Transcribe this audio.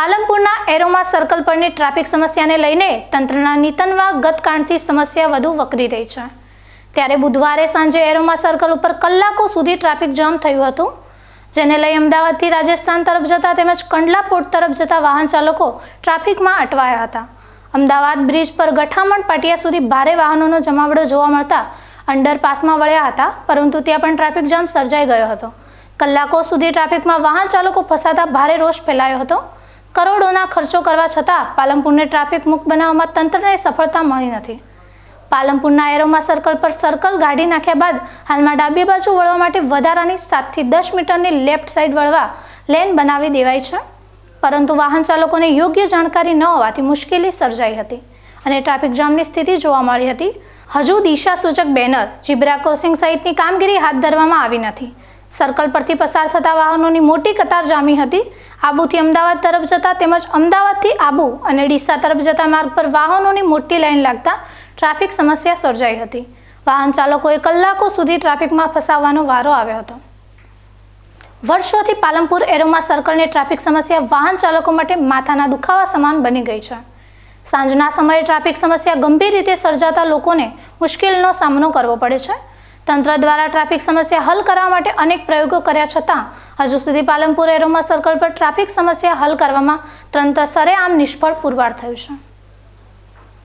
પાલનપુરના aroma circle પરની traffic સમસ્યાને લઈને તંત્રના નીતનવા ગતકાંડથી સમસ્યા વધુ વકરી રહી છે. ત્યારે બુધવારે સાંજે એરોમા સર્કલ ઉપર કલાકો સુધી ટ્રાફિક જામ થયું હતું, જેને લઈ અમદાવાદથી રાજસ્થાન તરફ જતા તેમજ કંડલા પોર્ટ તરફ જતા વાહન ચાલકો ટ્રાફિકમાં અટવાયા હતા. અમદાવાદ બ્રિજ પર ગઠામણ પાટિયા સુધી ભારે વાહનોનો જમાવડો જોવા મળતા અંડરપાસમાં વળ્યા હતા, પરંતુ ત્યાં પણ ટ્રાફિક જામ સર્જાઈ ગયો હતો. કલાકો સુધી ટ્રાફિકમાં વાહન ચાલકો ફસાતા ભારે રોષ ફેલાયો હતો. કરોડોના ખર્ચો કરવા છતાં પાલનપુરને ટ્રાફિક મુક્ત બનાવવામાં તંત્રને સફળતા મળી નથી. પાલનપુરના એરોમા સર્કલ પર સર્કલ ગાડી નાખ્યા બાદ હાલમાં ડાબી બાજુ વળવા માટે વધારાની સાતથી દસ મીટરની લેફ્ટ સાઈડ વળવા લેન બનાવી દેવાઈ છે. પરંતુ વાહન ચાલકોને યોગ્ય જાણકારી ન હોવાથી મુશ્કેલી સર્જાઈ હતી અને ટ્રાફિક જામની સ્થિતિ જોવા મળી હતી. હજુ દિશા સૂચક બેનર જીબ્રા ક્રોસિંગ સહિતની કામગીરી હાથ ધરવામાં આવી નથી. સર્કલ પરથી પસાર થતા વાહનોની મોટી કતાર જામી હતી. આબુથી અમદાવાદ તરફ જતા તેમજ અમદાવાદથી આબુ અને ડીસા તરફ જતા માર્ગ પર વાહનોની મોટી લાઇન લાગતા ટ્રાફિક સમસ્યા સર્જાઈ હતી. વાહન ચાલકોએ કલાકો સુધી ટ્રાફિકમાં ફસાવવાનો વારો આવ્યો હતો. વર્ષોથી પાલનપુર એરોમાં સર્કલની ટ્રાફિક સમસ્યા વાહન ચાલકો માટે માથાના દુખાવા સમાન બની ગઈ છે. સાંજના સમયે ટ્રાફિક સમસ્યા ગંભીર રીતે સર્જાતા લોકોને મુશ્કેલીનો સામનો કરવો પડે છે. તંત્ર દ્વારા ટ્રાફિક સમસ્યા હલ કરવા માટે અનેક પ્રયોગો કર્યા છતાં, હજુ સુધી પાલનપુર એરોમા સર્કલ પર ટ્રાફિક સમસ્યા હલ કરવામાં તંત્ર સરેઆમ નિષ્ફળ પુરવાર થયું છે.